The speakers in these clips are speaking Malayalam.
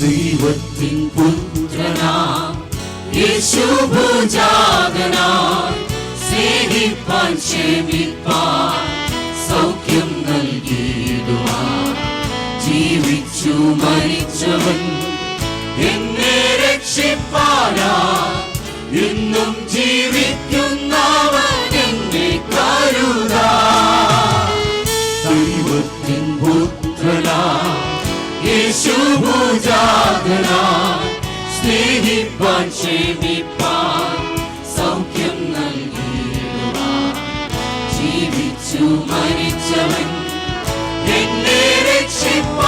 ദൈവത്തിൻ പുത്രനാം. യേശുഭുജാതനായി സ്നേഹിപ്പാൻ ക്ഷമിപ്പാൻ സൗഖ്യം നൽകിയിടുവാൻ ജീവിച്ചു മരിച്ചവൻ എന്നെ രക്ഷിപ്പാനാ. ഇന്നും ജീവിക്കുന്നവൻ യേശുഭുജാതനാ സ്നേഹിപ്പാൻ ക്ഷേമിപ്പാൻ സൗഖ്യം നൽകിയിടുവാൻ ജീവിച്ചു മരിച്ചവൻ എന്നെ രക്ഷിപ്പാനാ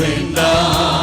வேண்டாம்.